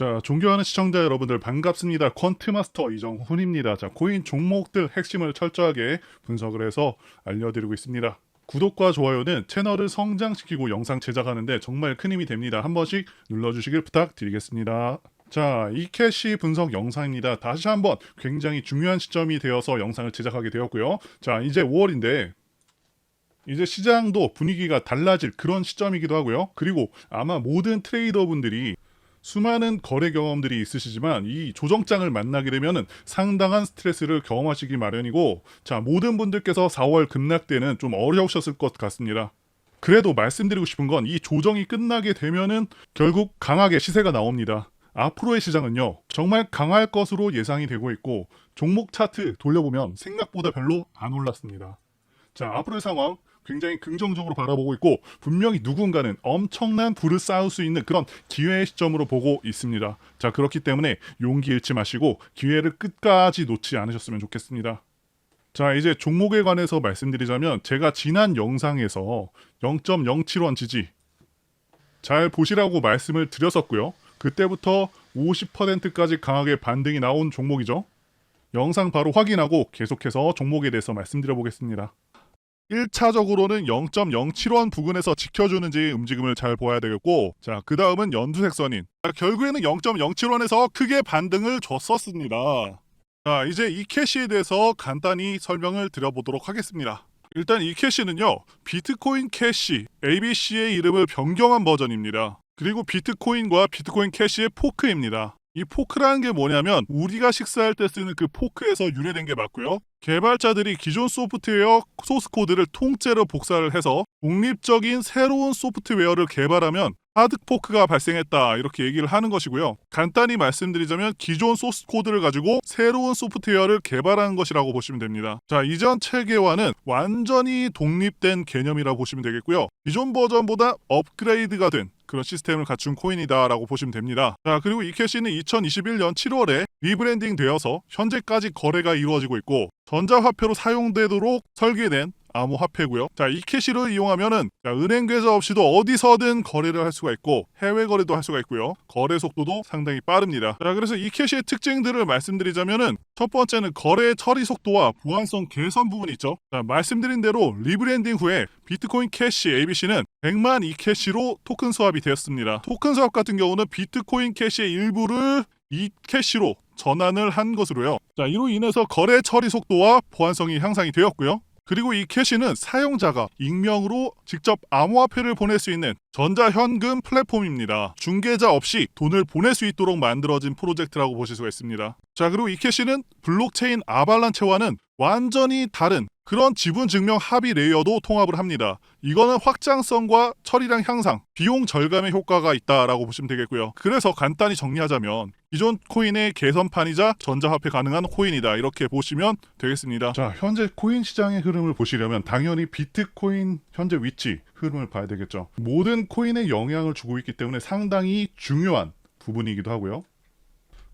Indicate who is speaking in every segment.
Speaker 1: 자, 존경하는 시청자 여러분들 반갑습니다. 퀀트마스터 이정훈입니다. 자, 코인 종목들 핵심을 철저하게 분석을 해서 알려드리고 있습니다. 구독과 좋아요는 채널을 성장시키고 영상 제작하는데 정말 큰 힘이 됩니다. 한 번씩 눌러주시길 부탁드리겠습니다. 자, 이 캐시 분석 영상입니다. 다시 한번 굉장히 중요한 시점이 되어서 영상을 제작하게 되었고요. 자, 이제 5월인데 이제 시장도 분위기가 달라질 그런 시점이기도 하고요. 그리고 아마 모든 트레이더분들이 수많은 거래 경험들이 있으시지만 이 조정장을 만나게 되면은 상당한 스트레스를 경험하시기 마련이고 자 모든 분들께서 4월 급락 때는 좀 어려우셨을 것 같습니다. 그래도 말씀드리고 싶은 건 이 조정이 끝나게 되면은 결국 강하게 시세가 나옵니다. 앞으로의 시장은요 정말 강할 것으로 예상이 되고 있고 종목 차트 돌려보면 생각보다 별로 안 올랐습니다. 자 앞으로의 상황 굉장히 긍정적으로 바라보고 있고 분명히 누군가는 엄청난 부를 쌓을 수 있는 그런 기회의 시점으로 보고 있습니다. 자 그렇기 때문에 용기 잃지 마시고 기회를 끝까지 놓지 않으셨으면 좋겠습니다. 자 이제 종목에 관해서 말씀드리자면 제가 지난 영상에서 0.07원 지지 잘 보시라고 말씀을 드렸었고요. 그때부터 50%까지 강하게 반등이 나온 종목이죠. 영상 바로 확인하고 계속해서 종목에 대해서 말씀드려 보겠습니다. 1차적으로는 0.07원 부근에서 지켜주는지 움직임을 잘 보아야 되겠고 자 그 다음은 연두색 선인. 자, 결국에는 0.07원에서 크게 반등을 줬었습니다. 자 이제 이 캐시에 대해서 간단히 설명을 드려보도록 하겠습니다. 일단 이 캐시는요 비트코인 캐시 ABC의 이름을 변경한 버전입니다. 그리고 비트코인과 비트코인 캐시의 포크입니다. 이 포크라는 게 뭐냐면 우리가 식사할 때 쓰는 그 포크에서 유래된 게 맞고요. 개발자들이 기존 소프트웨어 소스 코드를 통째로 복사를 해서 독립적인 새로운 소프트웨어를 개발하면 하드 포크가 발생했다 이렇게 얘기를 하는 것이고요. 간단히 말씀드리자면 기존 소스 코드를 가지고 새로운 소프트웨어를 개발하는 것이라고 보시면 됩니다. 자 이전 체계와는 완전히 독립된 개념이라고 보시면 되겠고요. 기존 버전보다 업그레이드가 된 그런 시스템을 갖춘 코인이다라고 보시면 됩니다. 자, 그리고 이 캐시는 2021년 7월에 리브랜딩 되어서 현재까지 거래가 이루어지고 있고 전자화폐로 사용되도록 설계된 암호화폐고요. 자, 이 캐시를 이용하면은 자, 은행 계좌 없이도 어디서든 거래를 할 수가 있고 해외 거래도 할 수가 있고요. 거래 속도도 상당히 빠릅니다. 자, 그래서 이 캐시의 특징들을 말씀드리자면은 첫 번째는 거래 처리 속도와 보안성 개선 부분이 있죠. 자, 말씀드린 대로 리브랜딩 후에 비트코인 캐시 ABC는 100만 이 캐시로 토큰 수합이 되었습니다. 토큰 수합 같은 경우는 비트코인 캐시의 일부를 이 캐시로 전환을 한 것으로요. 자, 이로 인해서 거래 처리 속도와 보안성이 향상이 되었고요. 그리고 이 캐시는 사용자가 익명으로 직접 암호화폐를 보낼 수 있는 전자현금 플랫폼입니다. 중개자 없이 돈을 보낼 수 있도록 만들어진 프로젝트라고 보실 수가 있습니다. 자, 그리고 이 캐시는 블록체인 아발란체와는 완전히 다른 그런 지분 증명 합의 레이어도 통합을 합니다. 이거는 확장성과 처리량 향상, 비용 절감의 효과가 있다라고 보시면 되겠고요. 그래서 간단히 정리하자면 기존 코인의 개선판이자 전자화폐 가능한 코인이다 이렇게 보시면 되겠습니다. 자, 현재 코인 시장의 흐름을 보시려면 당연히 비트코인 현재 위치 흐름을 봐야 되겠죠. 모든 코인에 영향을 주고 있기 때문에 상당히 중요한 부분이기도 하고요.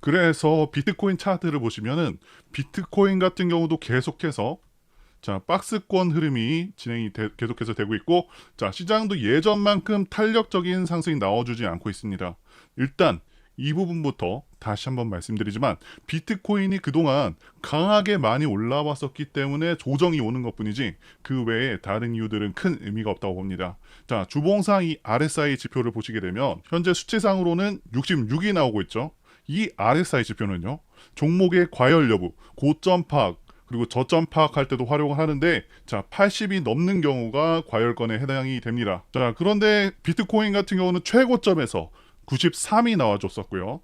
Speaker 1: 그래서 비트코인 차트를 보시면은 비트코인 같은 경우도 계속해서 자 박스권 흐름이 진행이 되- 계속해서 되고 있고 자 시장도 예전만큼 탄력적인 상승이 나와주지 않고 있습니다. 일단 이 부분부터 다시 한번 말씀드리지만 비트코인이 그동안 강하게 많이 올라왔었기 때문에 조정이 오는 것뿐이지 그 외에 다른 이유들은 큰 의미가 없다고 봅니다. 자 주봉상 이 RSI 지표를 보시게 되면 현재 수치상으로는 66이 나오고 있죠. 이 RSI 지표는요 종목의 과열 여부, 고점 파악 그리고 저점 파악할 때도 활용을 하는데 자 80이 넘는 경우가 과열권에 해당이 됩니다. 자 그런데 비트코인 같은 경우는 최고점에서 93이 나와줬었고요.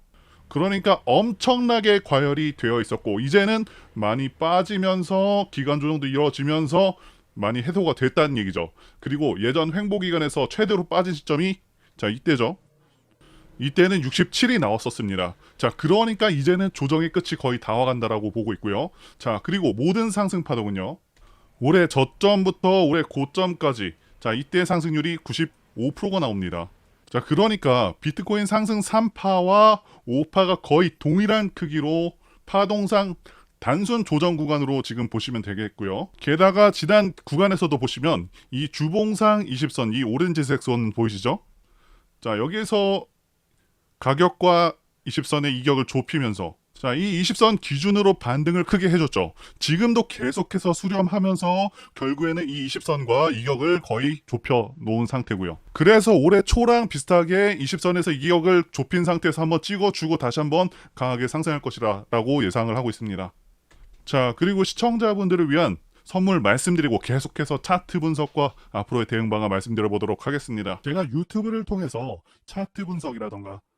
Speaker 1: 그러니까 엄청나게 과열이 되어 있었고 이제는 많이 빠지면서 기간 조정도 이루어지면서 많이 해소가 됐다는 얘기죠. 그리고 예전 횡보 기간에서 최대로 빠진 시점이 자 이때죠. 이때는 67이 나왔었습니다. 자, 그러니까 이제는 조정의 끝이 거의 다 와간다라고 보고 있고요. 자, 그리고 모든 상승 파동은요. 올해 저점부터 올해 고점까지 자, 이때 상승률이 95%가 나옵니다. 자, 그러니까 비트코인 상승 3파와 5파가 거의 동일한 크기로 파동상 단순 조정 구간으로 지금 보시면 되겠고요. 게다가 지난 구간에서도 보시면 이 주봉상 20선 이 오렌지색 선 보이시죠? 자, 여기에서 가격과 20선의 이격을 좁히면서 자, 이 20선 기준으로 반등을 크게 해줬죠. 지금도 계속해서 수렴하면서 결국에는 이 20선과 이격을 거의 좁혀 놓은 상태고요. 그래서 올해 초랑 비슷하게 20선에서 이격을 좁힌 상태에서 한번 찍어주고 다시 한번 강하게 상승할 것이라고 예상을 하고 있습니다. 자, 그리고 시청자분들을 위한 선물 말씀드리고 계속해서 차트 분석과 앞으로의 대응 방안 말씀드려 보도록 하겠습니다. 제가 유튜브를 통해서 차트 분석이라던가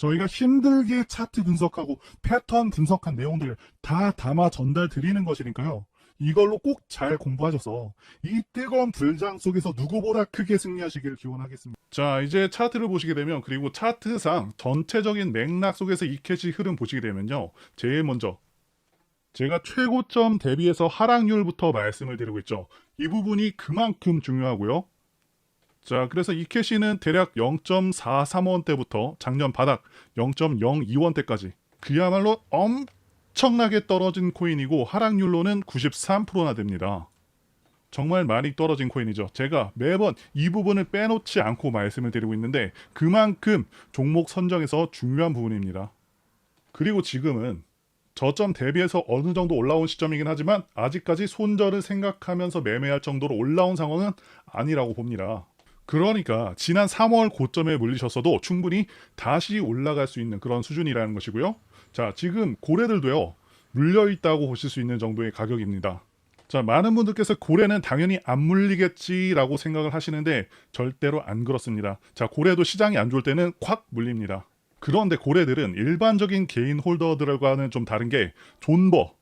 Speaker 1: 저희가 힘들게 차트 분석하고 패턴 분석한 내용들 다 담아 전달 드리는 것이니까요. 이걸로 꼭 잘 공부하셔서 이 뜨거운 불장 속에서 누구보다 크게 승리하시길 기원하겠습니다. 자, 이제 차트를 보시게 되면 그리고 차트상 전체적인 맥락 속에서 이 캐시 흐름 보시게 되면요. 제일 먼저 제가 최고점 대비해서 하락률부터 말씀을 드리고 있죠. 이 부분이 그만큼 중요하고요. 자, 그래서 이 캐시는 대략 0.43원대부터 작년 바닥 0.02원대까지 그야말로 엄청나게 떨어진 코인이고 하락률로는 93%나 됩니다. 정말 많이 떨어진 코인이죠. 제가 매번 이 부분을 빼놓지 않고 말씀을 드리고 있는데 그만큼 종목 선정에서 중요한 부분입니다. 그리고 지금은 저점 대비해서 어느 정도 올라온 시점이긴 하지만 아직까지 손절을 생각하면서 매매할 정도로 올라온 상황은 아니라고 봅니다. 그러니까 지난 3월 고점에 물리셨어도 충분히 다시 올라갈 수 있는 그런 수준이라는 것이고요. 자, 지금 고래들도요. 물려 있다고 보실 수 있는 정도의 가격입니다. 자, 많은 분들께서 고래는 당연히 안 물리겠지라고 생각을 하시는데 절대로 안 그렇습니다. 자, 고래도 시장이 안 좋을 때는 콱 물립니다. 그런데 고래들은 일반적인 개인 홀더들과는 좀 다른 게 존버,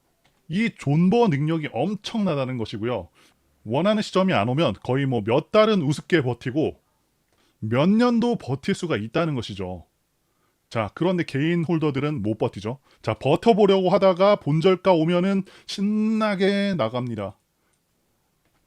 Speaker 1: 이 존버 능력이 엄청나다는 것이고요. 원하는 시점이 안 오면 거의 뭐 몇 달은 우습게 버티고 몇 년도 버틸 수가 있다는 것이죠. 자, 그런데 개인 홀더들은 못 버티죠. 자, 버텨보려고 하다가 본절가 오면은 신나게 나갑니다.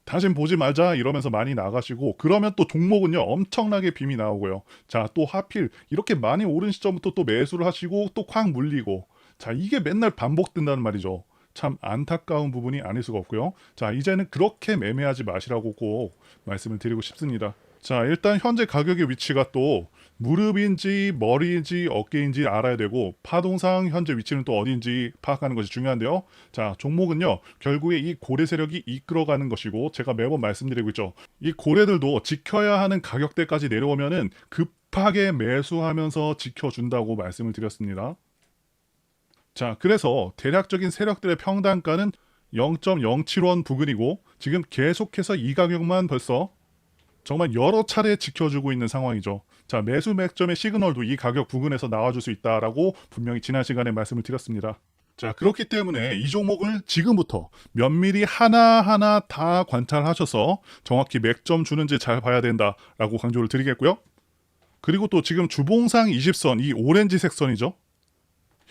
Speaker 1: 다신 보지 말자 이러면서 많이 나가시고 그러면 또 종목은요 엄청나게 빔이 나오고요. 자 또 하필 이렇게 많이 오른 시점부터 또 매수를 하시고 또 콱 물리고 자 이게 맨날 반복된다는 말이죠. 참 안타까운 부분이 아닐 수가 없고요. 자 이제는 그렇게 매매하지 마시라고 꼭 말씀을 드리고 싶습니다. 자 일단 현재 가격의 위치가 또 무릎인지 머리인지 어깨인지 알아야 되고 파동상 현재 위치는 또 어디인지 파악하는 것이 중요한데요. 자 종목은요 결국에 이 고래 세력이 이끌어가는 것이고 제가 매번 말씀드리고 있죠. 이 고래들도 지켜야 하는 가격대까지 내려오면은 급하게 매수하면서 지켜준다고 말씀을 드렸습니다. 자 그래서 대략적인 세력들의 평단가는 0.07원 부근이고 지금 계속해서 이 가격만 벌써 정말 여러 차례 지켜주고 있는 상황이죠. 자, 매수 맥점의 시그널도 이 가격 부근에서 나와줄 수 있다라고 분명히 지난 시간에 말씀을 드렸습니다. 자, 그렇기 때문에 이 종목을 지금부터 면밀히 하나하나 다 관찰하셔서 정확히 맥점 주는지 잘 봐야 된다라고 강조를 드리겠고요. 그리고 또 지금 주봉상 20선, 이 오렌지색 선이죠.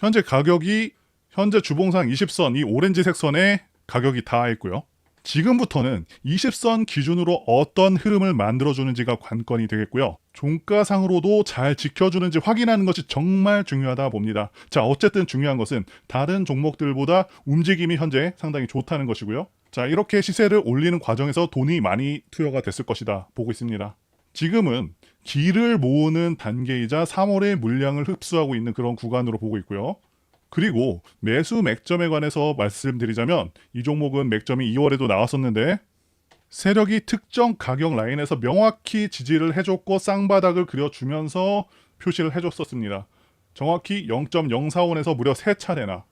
Speaker 1: 현재 가격이 현재 주봉상 20선, 이 오렌지색 선에 가격이 닿아 있고요. 지금부터는 20선 기준으로 어떤 흐름을 만들어주는지가 관건이 되겠고요. 종가상으로도 잘 지켜주는지 확인하는 것이 정말 중요하다 봅니다. 자, 어쨌든 중요한 것은 다른 종목들보다 움직임이 현재 상당히 좋다는 것이고요. 자, 이렇게 시세를 올리는 과정에서 돈이 많이 투여가 됐을 것이다 보고 있습니다. 지금은 기를 모으는 단계이자 3월의 물량을 흡수하고 있는 그런 구간으로 보고 있고요. 그리고 매수 맥점에 관해서 말씀드리자면 이 종목은 맥점이 2월에도 나왔었는데 세력이 특정 가격 라인에서 명확히 지지를 해줬고 쌍바닥을 그려주면서 표시를 해줬었습니다. 정확히 0.045원에서 무려 3차례나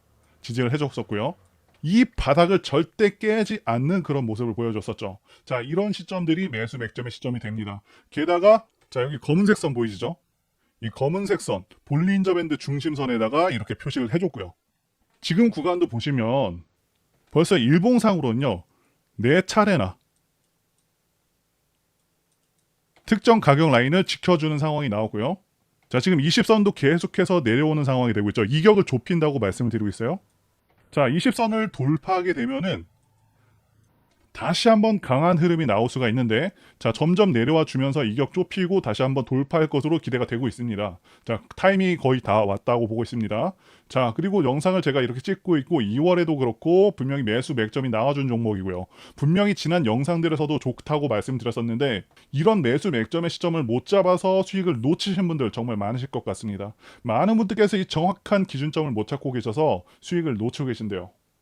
Speaker 1: 지지를 해줬었고요. 이 바닥을 절대 깨지 않는 그런 모습을 보여줬었죠. 자, 이런 시점들이 매수 맥점의 시점이 됩니다. 게다가 자, 여기 검은색 선 보이시죠? 이 검은색 선, 볼린저 밴드 중심선에다가 이렇게 표시를 해줬고요. 지금 구간도 보시면 벌써 일봉상으로는요, 네 차례나 특정 가격 라인을 지켜주는 상황이 나오고요. 자, 지금 20선도 계속해서 내려오는 상황이 되고 있죠. 이격을 좁힌다고 말씀을 드리고 있어요. 자, 20선을 돌파하게 되면은 다시 한번 강한 흐름이 나올 수가 있는데 자 점점 내려와 주면서 이격 좁히고 다시 한번 돌파할 것으로 기대가 되고 있습니다. 자 타이밍이 거의 다 왔다고 보고 있습니다. 자 그리고 영상을 제가 이렇게 찍고 있고 2월에도 그렇고 분명히 매수 맥점이 나와준 종목이고요. 분명히 지난 영상들에서도 좋다고 말씀드렸었는데 이런 매수 맥점의 시점을 못 잡아서 수익을 놓치신 분들 정말 많으실 것 같습니다. 많은 분들께서 이 정확한 기준점을 못 찾고 계셔서 수익을 놓치고 계신데요.